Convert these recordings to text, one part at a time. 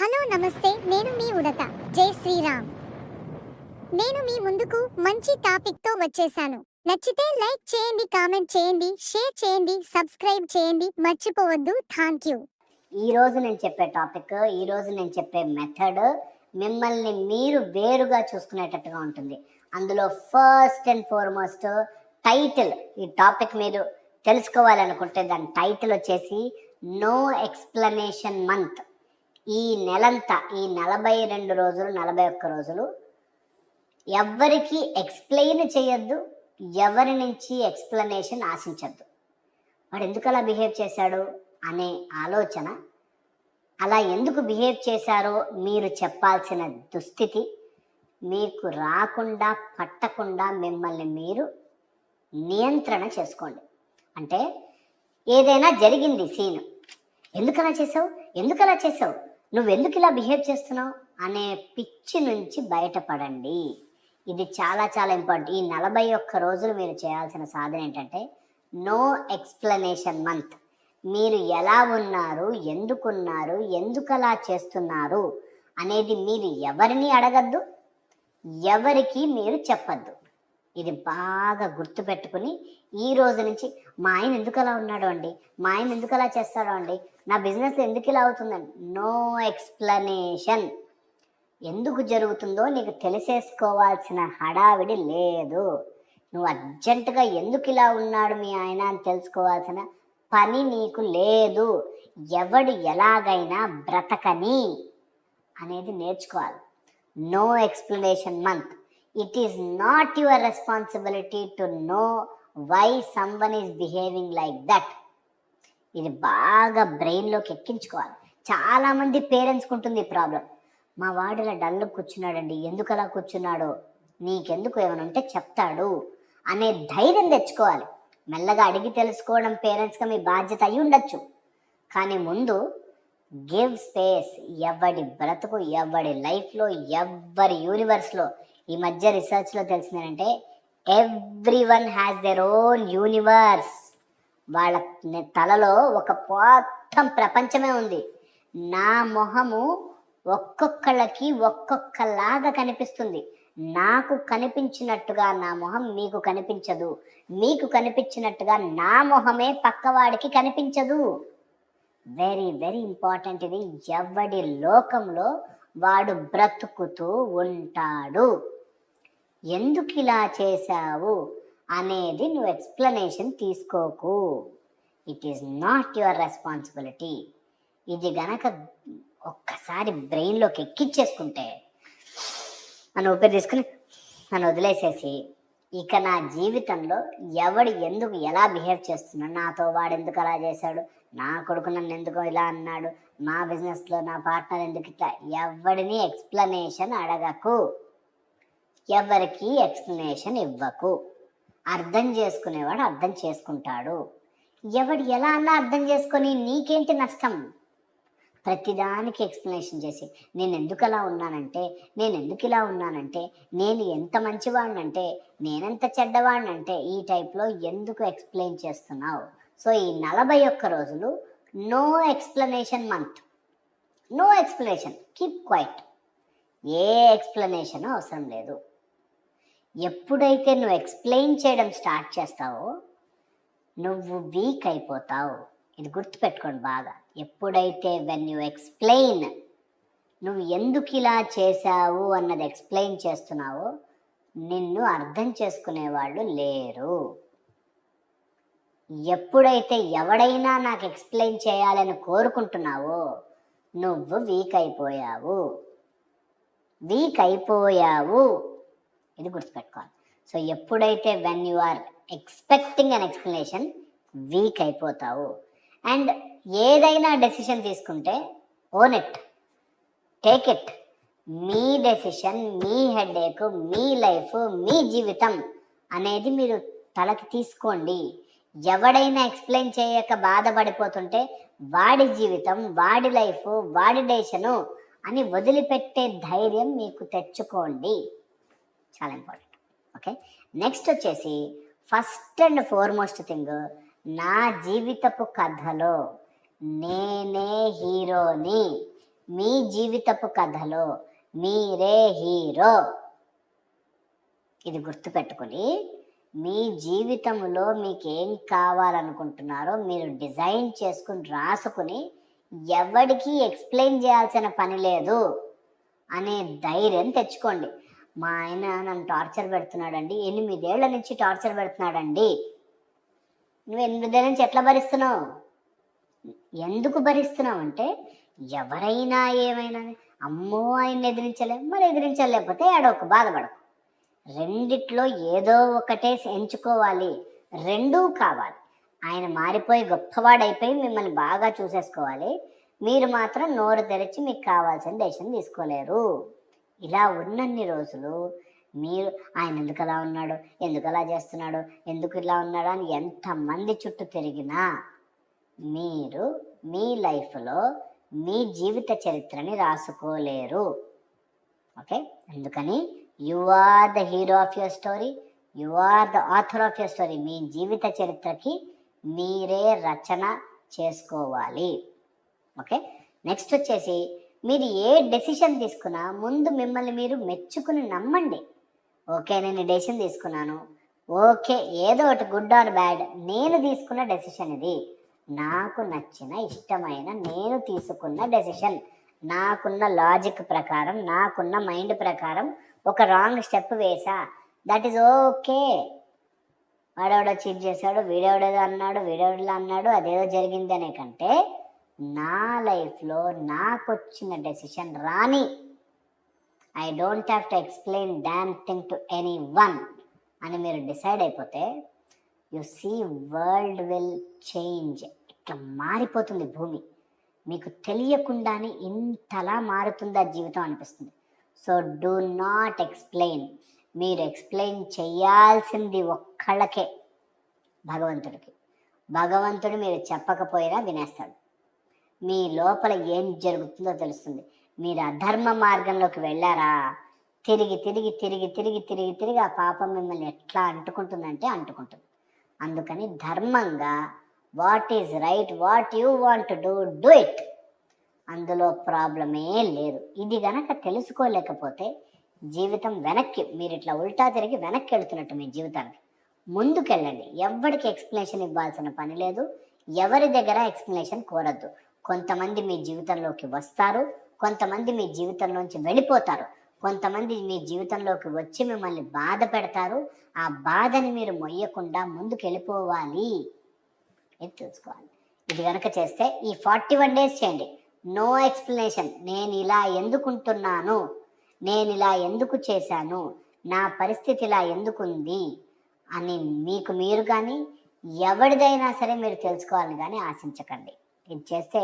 Hello నమస్తే. నేను మీ ఉడత. జై శ్రీరామ్. నేను మీ ముందుకు మంచి టాపిక్తో వచ్చేసాను. నచ్చితే లైక్ చేయండి కామెంట్ చేయండి షేర్ చేయండి సబ్స్క్రైబ్ చేయండి. మర్చిపోవద్దు. Thank you. ఈ రోజు నేను చెప్పే టాపిక్ ఈ రోజు నేను చెప్పే మెథడ్ మిమ్మల్ని మీరు వేరుగా చూసుకునేటట్టుగా ఉంటుంది. అందులో ఫస్ట్ అండ్ ఫార్మోస్ట్ టైటిల్ ఈ టాపిక్ మీరు తెలుసుకోవాలనుకుంటే దాని టైటిల్ వచ్చేసి నో ఎక్స్ప్లెనేషన్ మంత్ ఈ నెలంతా ఈ నలభై రెండు రోజులు నలభై ఒక్క రోజులు ఎవ్వరికి ఎక్స్ప్లెయిన్ చేయొద్దు ఎవరి నుంచి ఎక్స్ప్లెనేషన్ ఆశించద్దు. వాడు ఎందుకు అలా బిహేవ్ చేశాడు అనే ఆలోచన అలా ఎందుకు బిహేవ్ చేశారో మీరు చెప్పాల్సిన దుస్థితి మీకు రాకుండా పట్టకుండా మిమ్మల్ని మీరు నియంత్రణ చేసుకోండి. అంటే ఏదైనా జరిగింది సీన్. ఎందుకలా చేసావు ఎందుకలా చేసావు నువ్వెందుకు ఇలా బిహేవ్ చేస్తున్నావు? అనే పిచ్చి నుంచి బయటపడండి. ఇది చాలా చాలా ఇంపార్టెంట్. ఈ నలభై ఒక్క రోజులు మీరు చేయాల్సిన సాధన ఏంటంటే నో ఎక్స్ప్లెనేషన్ మంత్. మీరు ఎలా ఉన్నారు? ఎందుకున్నారు? ఎందుకు అలా చేస్తున్నారు? అనేది మీరు ఎవరిని అడగద్దు ఎవరికి మీరు చెప్పద్దు. ఇది బాగా గుర్తుపెట్టుకుని ఈ రోజు నుంచి మా ఆయన ఎందుకు అలా ఉన్నాడు అండి? మా ఆయన ఎందుకు అలా చేస్తాడో అండి? నా బిజినెస్ ఎందుకు ఇలా అవుతుందండి? నో ఎక్స్ప్లెనేషన్ ఎందుకు జరుగుతుందో నీకు తెలిసేసుకోవాల్సిన హడావిడి లేదు. నువ్వు అర్జెంటుగా ఎందుకు ఇలా ఉన్నాడు మీ ఆయన అని తెలుసుకోవాల్సిన పని నీకు లేదు. ఎవడు ఎలాగైనా బ్రతకని అనేది నేర్చుకోవాలి. No explanation month it is not your responsibility to know why someone is behaving like that ఇది బాగా బ్రెయిన్లోకి ఎక్కించుకోవాలి. చాలామంది పేరెంట్స్కి ఉంటుంది ఈ ప్రాబ్లం మా వాడు ఇలా డల్ కూర్చున్నాడండి. ఎందుకు అలా కూర్చున్నాడో? నీకెందుకు ఏమైనా ఉంటే చెప్తాడు అనే ధైర్యం తెచ్చుకోవాలి. మెల్లగా అడిగి తెలుసుకోవడం పేరెంట్స్గా మీ బాధ్యత అయి ఉండొచ్చు. కానీ ముందు గివ్ స్పేస్ ఎవడి బ్రతుకు ఎవడి లైఫ్లో ఎవరి యూనివర్స్లో ఈ మధ్య రీసెర్చ్లో తెలిసిందంటే everyone has their own universe వాళ్ళ తలలో ఒక మొత్తం ప్రపంచమే ఉంది. నా మొహము ఒక్కొక్కళ్ళకి ఒక్కొక్కలాగా కనిపిస్తుంది. నాకు కనిపించినట్టుగా నా మొహం మీకు కనిపించదు. మీకు కనిపించినట్టుగా నా మొహమే పక్కవాడికి కనిపించదు. వెరీ వెరీ ఇంపార్టెంట్ ఇది. ఎవడి లోకంలో వాడు బ్రతుకుతూ ఉంటాడు. ఎందుకు ఇలా చేశావు అనేది నువ్వు explanation తీసుకోకు. It is not your responsibility ఇది గనక ఒక్కసారి బ్రెయిన్లోకి ఎక్కిచ్చేసుకుంటే నన్ను ఊపిరి తీసుకుని నన్ను వదిలేసేసి ఇక నా జీవితంలో ఎవడు ఎందుకు ఎలా బిహేవ్ చేస్తున్నాడు? నాతో వాడు ఎందుకు అలా చేశాడు? నా కొడుకు నన్ను ఎందుకు ఇలా అన్నాడు? మా బిజినెస్లో నా పార్ట్నర్ ఎందుకు ఇట్లా? ఎవడిని ఎక్స్ప్లెనేషన్ అడగకు. ఎవరికి ఎక్స్ప్లెనేషన్ ఇవ్వకు. అర్థం చేసుకునేవాడు అర్థం చేసుకుంటాడు. ఎవడు ఎలా అన్నా అర్థం చేసుకొని నీకేంటి నష్టం? ప్రతిదానికి ఎక్స్ప్లెనేషన్ చేసి నేను ఎందుకు అలా ఉన్నానంటే నేను ఎందుకు ఇలా ఉన్నానంటే నేను ఎంత మంచివాడినంటే నేనెంత చెడ్డవాడినంటే ఈ టైప్లో ఎందుకు ఎక్స్ప్లెయిన్ చేస్తున్నావు? సో ఈ నలభై ఒక్క రోజులు no explanation month. No explanation. Keep quiet. ఏ ఎక్స్ప్లెనేషన్ అవసరం లేదు. ఎప్పుడైతే నువ్వు ఎక్స్ప్లెయిన్ చేయడం స్టార్ట్ చేస్తావో నువ్వు వీక్ అయిపోతావు. ఇది గుర్తుపెట్టుకోండి బాగా ఎప్పుడైతే వెన్ యు ఎక్స్ప్లెయిన్ నువ్వు ఎందుకు ఇలా చేశావు అన్నది ఎక్స్ప్లెయిన్ చేస్తున్నావో నిన్ను అర్థం చేసుకునేవాళ్ళు లేరు. ఎప్పుడైతే ఎవడైనా నాకు ఎక్స్ప్లెయిన్ చేయాలని కోరుకుంటున్నావో నువ్వు వీక్ అయిపోయావు. వీక్ అయిపోయావు. ఇది గుర్తుపెట్టుకోవాలి. సో ఎప్పుడైతే when you are expecting an explanation weak అయిపోతావు. అండ్ ఏదైనా డెసిషన్ తీసుకుంటే ఓన్ ఇట్ టేక్ ఇట్ మీ డెసిషన్ మీ హెడేక్ మీ లైఫ్ మీ జీవితం అనేది మీరు తలకి తీసుకోండి. ఎవడైనా ఎక్స్ప్లెయిన్ చేయక బాధపడిపోతుంటే వాడి జీవితం వాడి లైఫ్ వాడి డెసిషను అని వదిలిపెట్టే ధైర్యం మీకు తెచ్చుకోండి. చాలా ఇంపార్టెంట్ ఓకే నెక్స్ట్ వచ్చేసి ఫస్ట్ అండ్ ఫోర్మోస్ట్ థింగ్ నా జీవితపు కథలో నేనే హీరోని. మీ జీవితపు కథలో మీరే హీరో. ఇది గుర్తుపెట్టుకొని మీ జీవితంలో మీకు ఏం కావాలనుకుంటున్నారో మీరు డిజైన్ చేసుకుని రాసుకుని ఎవరికి ఎక్స్ప్లెయిన్ చేయాల్సిన పని లేదు అనే ధైర్యం తెచ్చుకోండి. మా ఆయన నన్ను టార్చర్ పెడుతున్నాడండి. ఎనిమిదేళ్ళ నుంచి టార్చర్ పెడుతున్నాడండి. నువ్వు ఎనిమిదేళ్ళ నుంచి ఎట్లా భరిస్తున్నావు? ఎందుకు భరిస్తున్నావు అంటే ఎవరైనా ఏమైనా అమ్మో ఆయన ఎదిరించలే మరి ఎదిరించలేకపోతే ఏడవకు బాధపడకు. రెండిట్లో ఏదో ఒకటే ఎంచుకోవాలి. రెండూ కావాలి. ఆయన మారిపోయి గొప్పవాడైపోయి మిమ్మల్ని బాగా చూసేసుకోవాలి. మీరు మాత్రం నోరు తెరిచి మీకు కావాల్సిన దేశం తీసుకోలేరు. ఇలా ఉన్నన్ని రోజులు మీరు ఆయన ఎందుకు అలా ఉన్నాడు? ఎందుకు అలా చేస్తున్నాడు? ఎందుకు ఇలా ఉన్నాడు అని ఎంతమంది చుట్టూ తిరిగినా మీరు మీ లైఫ్లో మీ జీవిత చరిత్రని రాసుకోలేరు. ఓకే? అందుకని you are the hero of your story you are the author of your story. మీ జీవిత చరిత్రకి మీరే రచన చేసుకోవాలి. ఓకే? నెక్స్ట్ వచ్చేసి మీరు ఏ డెసిషన్ తీసుకున్నా ముందు మిమ్మల్ని మీరు మెచ్చుకుని నమ్మండి. ఓకే నేను డెసిషన్ తీసుకున్నాను. ఓకే ఏదో ఒకటి గుడ్ ఆర్ బ్యాడ్ నేను తీసుకున్న డెసిషన్ ఇది. నాకు నచ్చిన ఇష్టమైన నేను తీసుకున్న డెసిషన్ నాకున్న లాజిక్ ప్రకారం నాకున్న మైండ్ ప్రకారం ఒక రాంగ్ స్టెప్ వేసా. దట్ ఈస్ ఓకే వాడెవడో చీట్ చేశాడు వీడెవడేదో అన్నాడు వీడెవడో అన్నాడు అదేదో జరిగింది అనే కంటే నా లైఫ్లో నాకు వచ్చిన డెసిషన్ రాని. I don't have to explain damn thing to anyone అని మీరు డిసైడ్ అయిపోతే you see world will change. ఇట్లా మారిపోతుంది భూమి. మీకు తెలియకుండానే ఇంతలా మారుతుందా జీవితం అనిపిస్తుంది. So do not explain. మీరు ఎక్స్ప్లెయిన్ చేయాల్సింది ఒక్కళ్ళకే భగవంతుడికి. భగవంతుడు మీరు చెప్పకపోయినా వినేస్తాడు. మీ లోపల ఏం జరుగుతుందో తెలుస్తుంది. మీరు అధర్మ మార్గంలోకి వెళ్ళారా? తిరిగి తిరిగి తిరిగి తిరిగి తిరిగి తిరిగి ఆ పాపం మిమ్మల్ని ఎట్లా అంటుకుంటుందంటే అంటుకుంటుంది. అందుకని ధర్మంగా what is right what you want do do it. అందులో ప్రాబ్లమే లేదు. ఇది గనక తెలుసుకోలేకపోతే జీవితం వెనక్కి మీరు ఇట్లా ఉల్టా తిరిగి వెనక్కి వెళ్తున్నట్టు మీ జీవితానికి. ముందుకెళ్ళండి. ఎవరికి ఎక్స్ప్లెనేషన్ ఇవ్వాల్సిన పని లేదు. ఎవరి దగ్గర ఎక్స్ప్లెనేషన్ కోరద్దు. కొంతమంది మీ జీవితంలోకి వస్తారు కొంతమంది మీ జీవితంలోంచి వెళ్ళిపోతారు. కొంతమంది మీ జీవితంలోకి వచ్చి మిమ్మల్ని బాధ పెడతారు. ఆ బాధని మీరు మొయ్యకుండా ముందుకు వెళ్ళిపోవాలి ఇది తెలుసుకోవాలి. ఇది కనుక చేస్తే ఈ ఫార్టీ వన్ డేస్ చేయండి. No explanation. నేను ఇలా ఎందుకుంటున్నాను? నేను ఇలా ఎందుకు చేశాను? నా పరిస్థితి ఇలా ఎందుకుంది? అని మీకు మీరు కానీ ఎవరిదైనా సరే మీరు తెలుసుకోవాలని కానీ ఆశించకండి. ఇది చేస్తే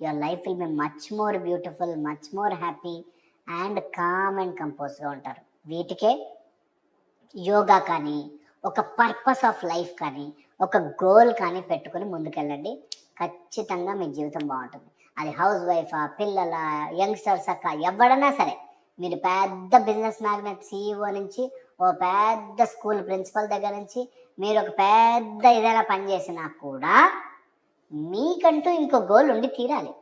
your life will be much more beautiful much more happy and calm and కంపోజ్గా ఉంటారు. వీటికే యోగా కానీ ఒక పర్పస్ ఆఫ్ లైఫ్ కానీ ఒక గోల్ కానీ పెట్టుకుని ముందుకెళ్ళండి. ఖచ్చితంగా మీ జీవితం బాగుంటుంది. అది హౌస్ వైఫా పిల్లల యంగ్స్టర్స్ అక్క ఎవడన్నా సరే మీరు పెద్ద బిజినెస్ మ్యాగ్నెట్ సీఈఓ నుంచి ఓ పెద్ద స్కూల్ ప్రిన్సిపల్ దగ్గర నుంచి మీరు ఒక పెద్ద ఏదైనా పని చేసినా కూడా మీకంటూ ఇంకో గోల్ ఉండి తీరాలి.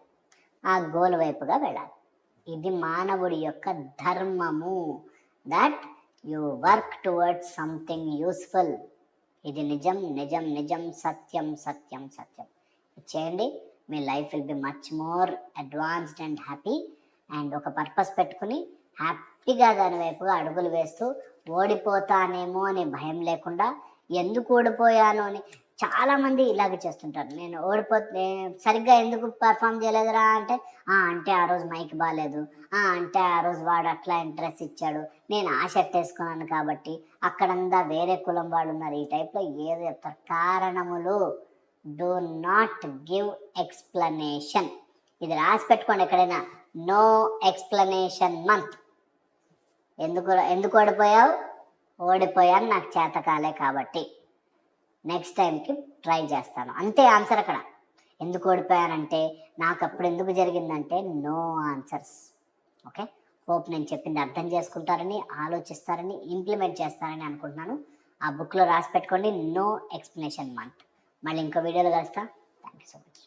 ఆ గోల్ వైపుగా వెళ్ళాలి. ఇది మానవుడి యొక్క ధర్మము. That you work towards something useful ఇది నిజం నిజం నిజం సత్యం సత్యం సత్యం. చేయండి. మీ life will be much more advanced and happy. And ఒక పర్పస్ పెట్టుకుని హ్యాపీగా దాని వైపుగా అడుగులు వేస్తూ ఓడిపోతానేమో అనే భయం లేకుండా ఎందుకు ఓడిపోయాను అని చాలా మంది ఇలాగే చేస్తుంటారు. నేను ఓడిపోతే సరిగ్గా ఎందుకు పర్ఫామ్ చేయలేదురా అంటే "ఆ, అంటే ఆ రోజు మైక్ బాగాలేదు "ఆ, అంటే ఆ రోజు వాడు అట్లా ఇంట్రెస్ట్ ఇచ్చాడు. నేను ఆ షర్ట్ వేసుకున్నాను కాబట్టి అక్కడంతా వేరే కులం వాళ్ళు ఉన్నారు. ఈ టైప్లో ఏదో చెప్తారు. కారణములు డూ నాట్ గివ్ ఎక్స్ప్లనేషన్ ఇది రాసి పెట్టుకోండి ఎక్కడైనా. నో ఎక్స్ప్లనేషన్ మంత్ ఎందుకు ఎందుకు ఓడిపోయావు? ఓడిపోయాను నాకు చేత కాలే కాబట్టి. నెక్స్ట్ టైంకి ట్రై చేస్తాను. అంతే ఆన్సర్ అక్కడ. ఎందుకు ఓడిపోయానంటే నాకు అప్పుడు ఎందుకు జరిగిందంటే నో ఆన్సర్స్ ఓకే హోప్ నేను చెప్పింది అర్థం చేసుకుంటారని ఆలోచిస్తారని ఇంప్లిమెంట్ చేస్తారని అనుకుంటున్నాను. ఆ బుక్లో రాసి పెట్టుకోండి. నో ఎక్స్ప్లెనేషన్ మంత్ మళ్ళీ ఇంకో వీడియోలో కలుస్తా. Thank you so much